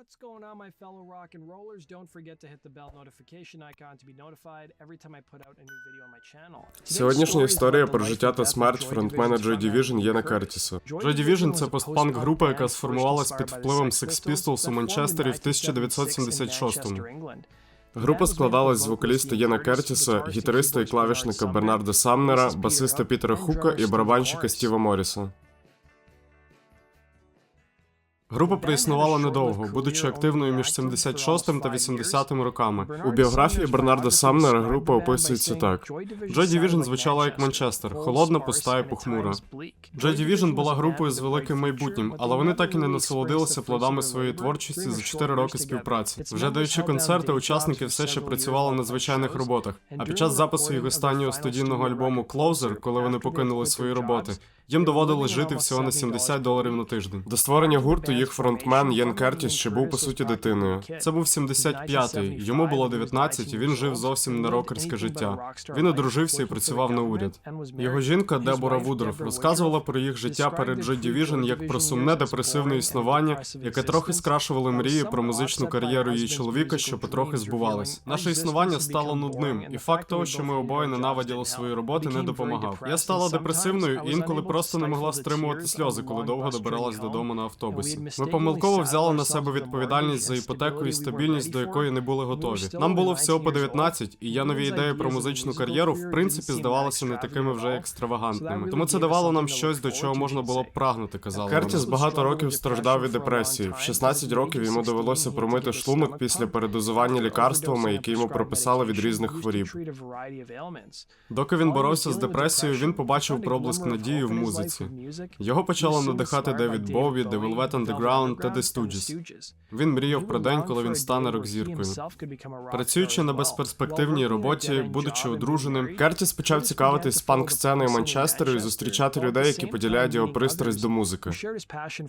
What's going on, my fellow rock and rollers? Don't forget to hit the bell notification icon to be notified every time I put out a new video on my channel. Сьогоднішня історія про життя та смерть фронтмена Joy Division Єна Кертіса. Joy Division – це постпанк група, яка сформувалась під впливом Sex Pistols у Манчестері в 1976-му. Група складалась з вокаліста Єна Кертіса, гітариста і клавішника Бернарда Самнера, басиста Пітера Хука і барабанщика Стіва Морріса. Група проіснувала недовго, будучи активною між 76 та 80 роками. У біографії Бернарда Самнера група описується так: Joy Division звучала як Манчестер, холодна, пуста і похмура. Joy Division була групою з великим майбутнім, але вони так і не насолодилися плодами своєї творчості за 4 роки співпраці. Вже даючи концерти, учасники все ще працювали на звичайних роботах. А під час запису їх останнього студійного альбому Closer, коли вони покинули свої роботи, їм доводилось жити всього на 70 доларів на тиждень. До створення гурту їх фронтмен Єн Кертіс ще був по суті дитиною. Це був 75-й, йому було 19, і він жив зовсім не рокерське життя. Він одружився і працював на уряд. Його жінка Дебора Вудорф розказувала про їх життя перед Joy Division як про сумне депресивне існування, яке трохи скрашувало мрії про музичну кар'єру її чоловіка, що потрохи збувалась. Наше існування стало нудним, і факт того, що ми обоє ненавиділи свої роботи, не допомагав. Я стала депресивною і інколи просто не могла стримувати сльози, коли довго добиралась додому на автобусі. Ми помилково взяли на себе відповідальність за іпотеку і стабільність, до якої не були готові. Нам було всього по 19, і я нові ідеї про музичну кар'єру в принципі здавалися не такими вже екстравагантними. Тому це давало нам щось, до чого можна було б прагнути. Казали Кертіс багато років страждав від депресії. В 16 років йому довелося промити шлунок після передозування лікарствами, які йому прописали від різних хворіб. Доки він боровся з депресією, він побачив проблиск надії в музиці. Його почало надихати Девід The Velvet Underground та The Stooges. Він мріяв про день, коли він стане рок-зіркою. Працюючи на безперспективній роботі, будучи одруженим, Кертіс почав цікавитись панк-сценою Манчестеру і зустрічати людей, які поділяють його пристрасть до музики.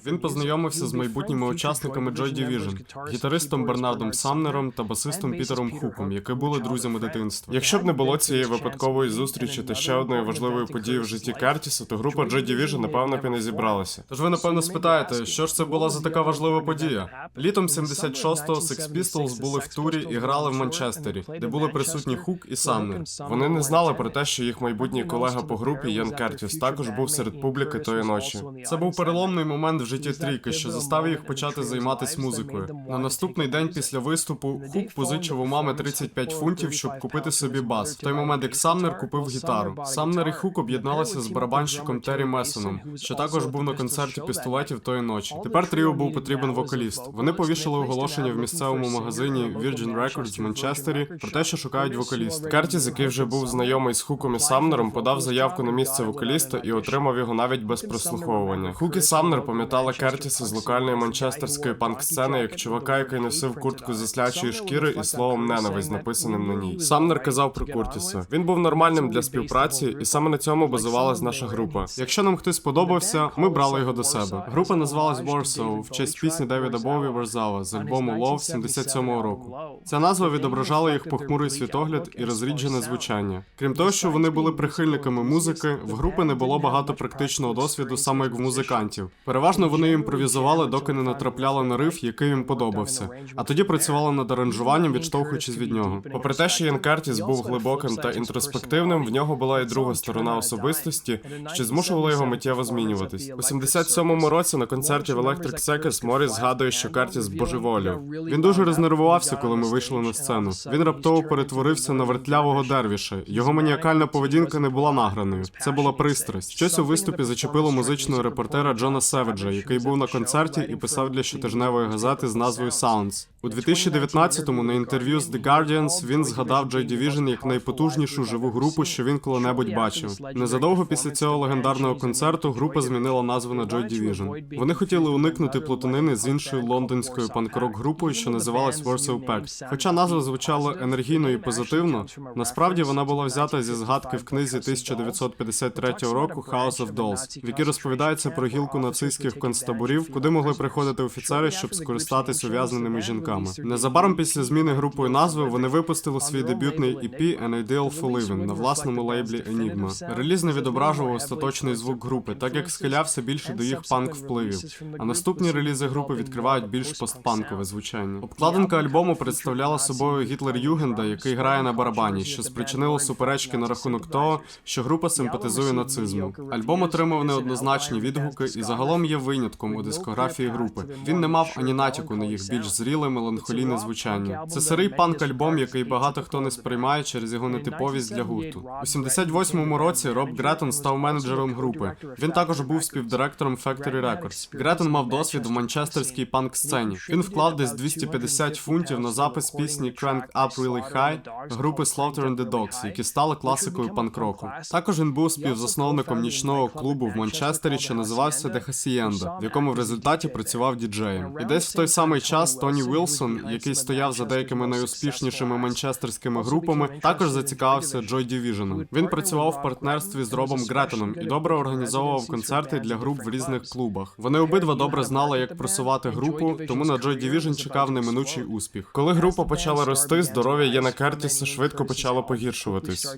він познайомився з майбутніми учасниками Joy Division, гітаристом Бернардом Самнером та басистом Пітером Хуком, які були друзями дитинства. Якщо б не було цієї випадкової зустрічі та ще одної важливої події в житті Кертіса, то група Joy Division, напевно б і не зібралася. Тож ви напевно спитаєте, що ж це була за така важлива подія? Літом 76-го Sex Pistols були в турі і грали в Манчестері, де були присутні Хук і Самнер. Вони не знали про те, що їх майбутній колега по групі Ян Кертіс також був серед публіки тої ночі. Це був переломний момент в житті трійки, що заставив їх почати займатися музикою. На наступний день після виступу Хук позичив у мами 35 фунтів, щоб купити собі бас. В той момент як Самнер купив гітару. Самнер і Хук об'єдналися з барабанщиком Террі Месоном, що також був на концерті пістолетів тої ночі. Тепер тріо був потрібен вокаліст. Вони повішали оголошення в місцевому магазині Virgin Records в Манчестері про те, що шукають вокаліста. Кертіс, який вже був знайомий з Хуком і Самнером, подав заявку на місце вокаліста і отримав його навіть без прослуховування. Хук і Самнер пам'ятали Кертіса з локальної манчестерської панк-сцени як чувака, який носив куртку з заслячої шкіри і словом ненависть написаним на ній. Самнер казав про Куртіса. Він був нормальним для співпраці, і саме на цьому базувалась наша група. Якщо нам хтось сподобався, ми брали його до себе. Група називалась Warsaw в честь пісні Девіда Бові Варзава з альбому Love 77-го року. Ця назва відображала їх похмурий світогляд і розріджене звучання. Крім того, що вони були прихильниками музики, в групи не було багато практичного досвіду саме як в музикантів. Переважно вони імпровізували, доки не натрапляли на риф, який їм подобався, а тоді працювали над аранжуванням, відштовхуючись від нього. Попри те, що Ян Кертіс був глибоким та інтроспективним, в нього була і друга сторона особистості, що змушувала його миттєво змінюватись. У 77-му році на концерті в Electric Circus Моріс згадує, що Кертіс божеволів. Він дуже рознервувався, коли ми вийшли на сцену. Він раптово перетворився на вертлявого дервіша. Його маніакальна поведінка не була награною. Це була пристрасть. Щось у виступі зачепило музичного репортера Джона Севеджа, який був на концерті і писав для щотижневої газети з назвою Sounds. У 2019-му на інтерв'ю з The Guardians він згадав Joy Division як найпотужнішу живу групу, що він коли-небудь бачив. Незадовго після цього легендарного концерту група змінила назву на Joy Division. Вони хотіли уникнути плутанини з іншою лондонською панк-рок групою, що називалась Warsaw Pact. Хоча назва звучала енергійно і позитивно, насправді вона була взята зі згадки в книзі 1953 року House of Dolls, в якій розповідається про гілку нацистських концтаборів, куди могли приходити офіцери, щоб скористатись ув'язненими жінками. Незабаром після зміни групою назви вони випустили свій дебютний EP An Ideal for Living на власному лейблі Enigma. Реліз не відображував остаточний звук групи, так як схилявся більше до їх панк впливів. А наступні релізи групи відкривають більш постпанкове звучання. Обкладинка альбому представляла собою Гітлер Югенда, який грає на барабані, що спричинило суперечки на рахунок того, що група симпатизує нацизму. Альбом отримав неоднозначні відгуки і загалом є винятком у дискографії групи. Він не мав ані натяку на їх більш зріле меланхолійне звучання. Це сирий панк-альбом, який багато хто не сприймає через його нетиповість для гурту. У 78-му році Роб Гретон став менеджером групи. Він також був співдиректором Factory Records. Гретон мав досвід в манчестерській панк-сцені. Він вклав десь 250 фунтів на запис пісні Crank Up Really High групи Slaughter and the Dogs, які стали класикою панк-року. Також він був співзасновником нічного клубу в Манчестері, що називався The Hacienda, в якому в результаті працював діджеєм. І десь в той самий час Тоні Вілсон, який стояв за деякими найуспішнішими манчестерськими групами, також зацікавився Joy Division. Він працював в партнерстві з Робом Гретоном і добре організовував концерти для груп в різних клубах. Вони обидва добре знали, як просувати групу, тому на Joy Division чекав неминучий успіх. Коли група почала рости, здоров'я Єна Кертіса швидко почало погіршуватись.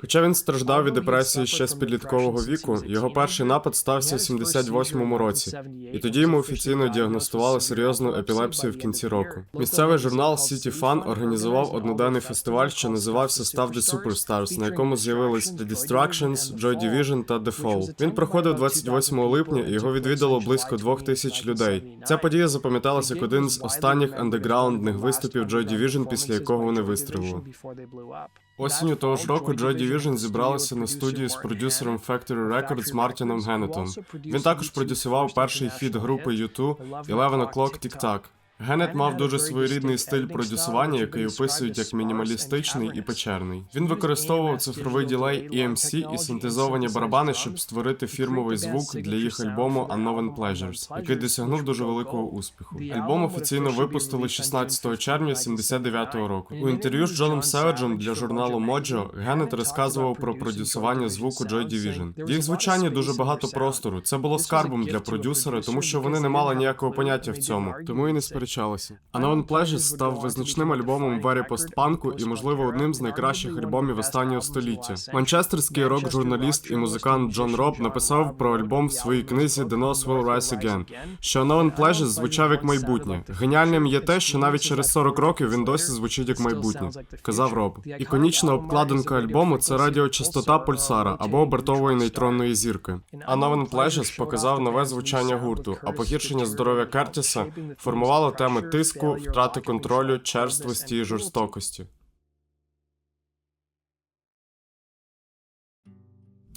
Хоча він страждав від депресії ще з підліткового віку, його перший напад стався в 78-му році, і тоді йому офіційно діагностували серйозну епілепсію в кінці року. Місцевий журнал City Fun організував одноденний фестиваль, що називався Stав the Superstars, на якому з'явились The Distractions, Joy Division та The Fall. Він проходив 28 липня, і його відвідало близько двох тисяч людей. Ця подія запам'яталася як один з останніх андеграундних виступів Joy Division, після якого вони вистрілили. Осінню того ж року Joy Division зібралася на студію з продюсером Factory Records Мартіном Геннетом. Він також продюсував перший хіт групи U2 Eleven O'Clock Tic Tac. Геннет мав дуже своєрідний стиль продюсування, який описують як мінімалістичний і печерний. Він використовував цифровий ділей EMC і синтезовані барабани, щоб створити фірмовий звук для їх альбому Unknown Pleasures, який досягнув дуже великого успіху. Альбом офіційно випустили 16 червня 79-го року. У інтерв'ю з Джоном Севеджем для журналу Mojo Геннет розказував про продюсування звуку Joy Division. В їх звучанні дуже багато простору. Це було скарбом для продюсера, тому що вони не мали ніякого поняття в цьому, тому і не сперечалися. Unknown Pleasures став визначним альбомом в ері постпанку і, можливо, одним з найкращих альбомів останнього століття. Манчестерський рок-журналіст і музикант Джон Роб написав про альбом в своїй книзі The Nose Will Rise Again, що Unknown Pleasures звучав як майбутнє. Геніальним є те, що навіть через 40 років він досі звучить як майбутнє, казав Роб. Іконічна обкладинка альбому це радіочастота пульсара або обертової нейтронної зірки. Unknown Pleasures показав нове звучання гурту, а погіршення здоров'я Кертіса формувало теми тиску, втрати контролю, черствості і жорстокості.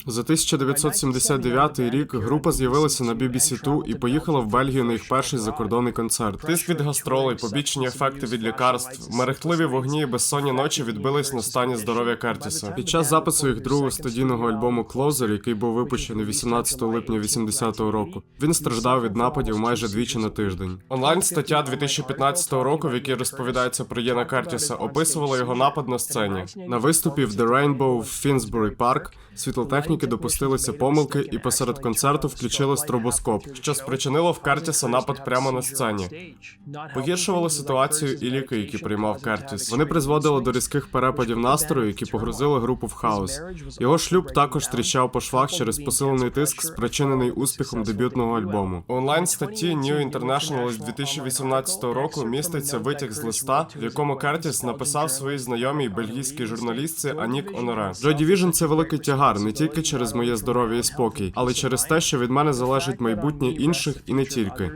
За 1979 рік група з'явилася на BBC Two і поїхала в Бельгію на їх перший закордонний концерт. Тиск від гастролей, побічні ефекти від лікарств, мерехтливі вогні і безсонні ночі відбились на стані здоров'я Кертіса. Під час запису їх другого студійного альбому Closer, який був випущений 18 липня 80-го року, він страждав від нападів майже двічі на тиждень. Онлайн стаття 2015 року, в якій розповідається про Єна Кертіса, описувала його напад на сцені. На виступі в The Rainbow в Фінсбурі Парк світлотехніки допустилися помилки і посеред концерту включили стробоскоп, що спричинило в Кертіса напад прямо на сцені. Погіршували ситуацію і ліки, які приймав Кертіс. Вони призводили до різких перепадів настрою, які погрузили групу в хаос. Його шлюб також тріщав по швах через посилений тиск, спричинений успіхом дебютного альбому. Онлайн статті New International з 2018 року міститься витяг з листа, в якому Кертіс написав своїй знайомій бельгійській журналістці Анік Оноре. Joy Division – це великий тягар не тільки через моє здоров'я і спокій, але через те, що від мене залежить майбутнє інших і не тільки.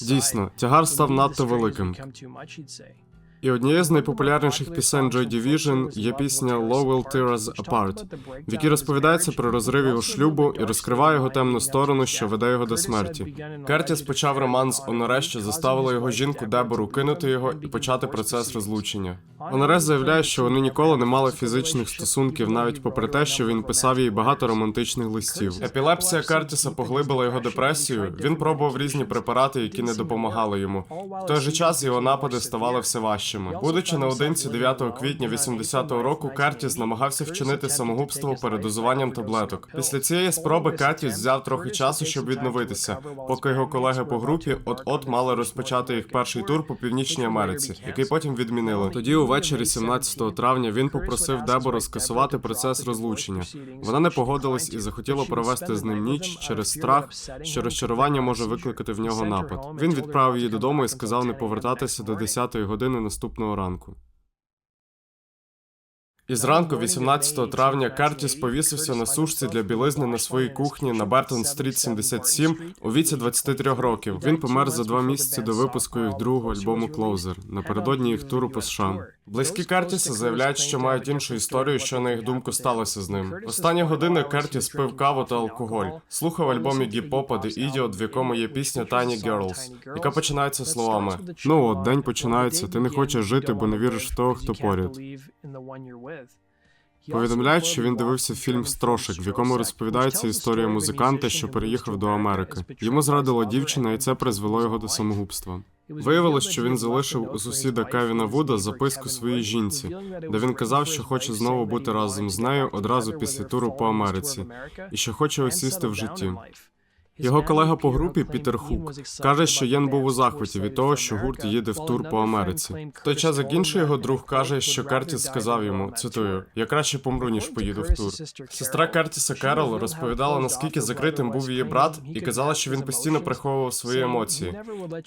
Дійсно, тягар став надто великим. І однією з найпопулярніших пісень Joy Division є пісня Low Will Tear Us Apart, в якій розповідається про розрив його шлюбу і розкриває його темну сторону, що веде його до смерті. Кертіс почав роман з Оноре, що заставило його жінку Дебору кинути його і почати процес розлучення. Оноре заявляє, що вони ніколи не мали фізичних стосунків, навіть попри те, що він писав їй багато романтичних листів. Епілепсія Кертіса поглибила його депресію. Він пробував різні препарати, які не допомагали йому. В той же час його напади ставали все важчими. Кращими. Будучи наодинці 9 квітня 80-го року, Кертіс намагався вчинити самогубство передозуванням таблеток. Після цієї спроби Кертіс взяв трохи часу, щоб відновитися, поки його колеги по групі от-от мали розпочати їх перший тур по північній Америці, який потім відмінили. Тоді, увечері 17 травня, він попросив Дебору скасувати процес розлучення. Вона не погодилась і захотіла провести з ним ніч через страх, що розчарування може викликати в нього напад. Він відправив її додому і сказав не повертатися до 10-ї години наступного ранку. І зранку, 18 травня, Картіс повісився на сушці для білизни на своїй кухні на Бертон Стріт 77 у віці 23 років. Він помер за два місяці до випуску їх другого альбому Клоузер напередодні їх туру по США. Близькі Кертіса заявляють, що мають іншу історію, що на їх думку сталося з ним. Останні години Кертіс пив каву та алкоголь, слухав альбом Ігі Попа The Idiot, в якому є пісня Tiny Girls, яка починається словами Ну от день починається. Ти не хочеш жити, бо не віриш в того, хто поряд. Повідомляють, що він дивився фільм Строшик, в якому розповідається історія музиканта, що переїхав до Америки. Йому зрадила дівчина, і це призвело його до самогубства. Виявилось, що він залишив у сусіда Кевіна Вуда записку своїй жінці, де він казав, що хоче знову бути разом з нею одразу після туру по Америці, і що хоче осісти в житті. Його колега по групі Пітер Хук каже, що Єн був у захваті від того, що гурт їде в тур по Америці. В той час як інший його друг каже, що Кертіс сказав йому, цитую: Я краще помру, ніж поїду в тур. Сестра Кертіса Керол розповідала, наскільки закритим був її брат, і казала, що він постійно приховував свої емоції.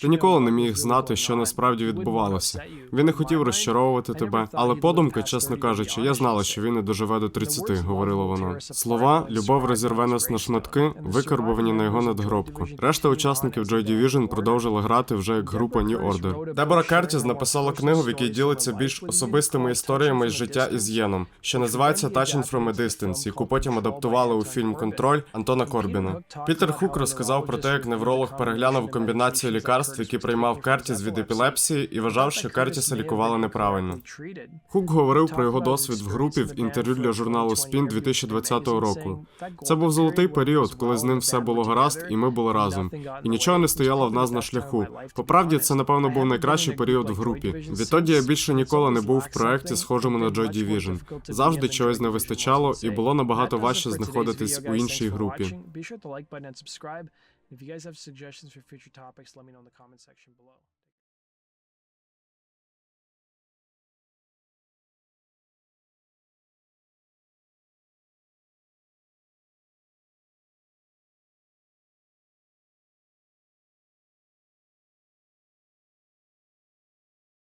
Ти ніколи не міг знати, що насправді відбувалося. Він не хотів розчаровувати тебе, але подумки, чесно кажучи, я знала, що він не доживе до 30, говорила вона. Слова Любов розірве нас на шматки, викарбовані на його надгробку. Решта учасників Joy Division продовжила грати вже як група New Order. Дебора Кертіс написала книгу, в якій ділиться більш особистими історіями з життя із Єном, що називається Touching from a Distance, яку потім адаптували у фільм Контроль Антона Корбіна. Пітер Хук розказав про те, як невролог переглянув комбінацію лікарств, які приймав Кертіс від епілепсії, і вважав, що Кертіса лікували неправильно. Хук говорив про його досвід в групі в інтерв'ю для журналу Spin 2020 року. Це був золотий період, коли з ним все було гаразд, і ми були разом. І нічого не стояло в нас на шляху. По правді, це напевно був найкращий період в групі. Відтоді я більше ніколи не був в проекті, схожому на Joy Division. Завжди чогось не вистачало, і було набагато важче знаходитись у іншій групі. If you guys have suggestions for future topics, let me know in the comment section below.